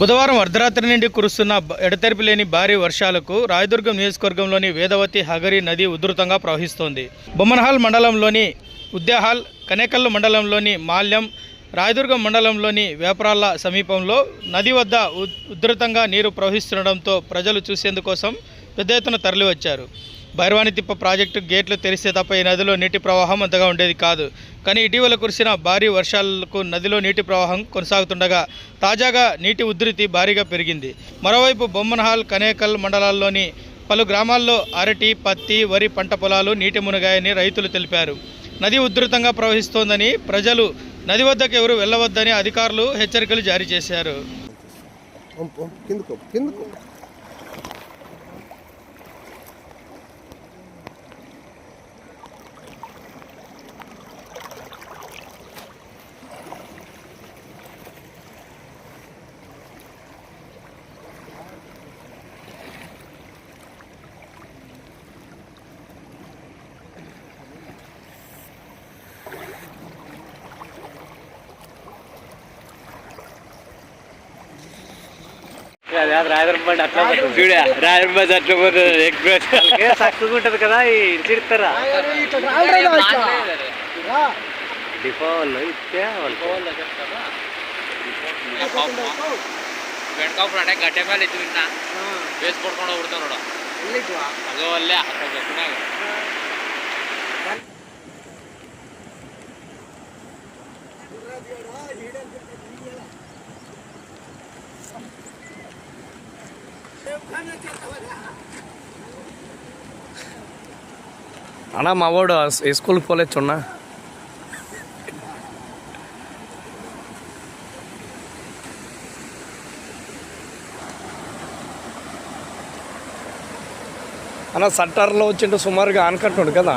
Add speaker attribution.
Speaker 1: బుధవారం అర్ధరాత్రి నుండి కురుస్తున్న ఎడతెరిపి లేని భారీ వర్షాలకు రాయదుర్గం నియోజకవర్గంలోని వేదవతి హగరి నది ఉధృతంగా ప్రవహిస్తోంది. బొమ్మనహాల్ మండలంలోని ఉద్యాహాల్ కనేకల్లు మండలంలోని మాల్యం రాయదుర్గం మండలంలోని వేపరాళ్ళ సమీపంలో నది వద్ద ఉధృతంగా నీరు ప్రవహిస్తుండడంతో ప్రజలు చూసేందుకోసం పెద్ద ఎత్తున తరలివచ్చారు. భైరవాణి తిప్ప ప్రాజెక్టు గేట్లు తెరిస్తే తప్ప ఈ నదిలో నీటి ప్రవాహం అంతగా ఉండేది కాదు. కానీ ఇటీవల కురిసిన భారీ వర్షాలకు నదిలో నీటి ప్రవాహం కొనసాగుతుండగా తాజాగా నీటి ఉధృతి భారీగా పెరిగింది. మరోవైపు బొమ్మనహాల్ కనేకల్ మండలాల్లోని పలు గ్రామాల్లో అరటి పత్తి వరి పంట పొలాలు నీటి మునిగాయని రైతులు తెలిపారు. నది ఉధృతంగా ప్రవహిస్తోందని ప్రజలు నది వద్దకు ఎవరు వెళ్ళవద్దని అధికారులు హెచ్చరికలు జారీ చేశారు.
Speaker 2: ಅದ್ಯಾ ರಾಯರ ಬಂಡ ಅಕ್ಕಾ ಬೋ ವಿಡಿಯೋ
Speaker 3: ಕದ ಈ ತಿರ್ತರಾ ಗಟ್ಟೆ ಫಾಲಿ ತಿನ್ನ ಬೇಸ್ ಪಡ್ಕೊಂಡು ಹೋಗ್ಬಿಡತ ನೋಡು ಅಲ್ಲೇ ಹತಾ
Speaker 2: అన్నా మా వాడు స్కూల్కి పోలేదు అన్నా. అన్న సట్టార్లో వచ్చింటే సుమారుగా ఆనకట్టుండు కదా?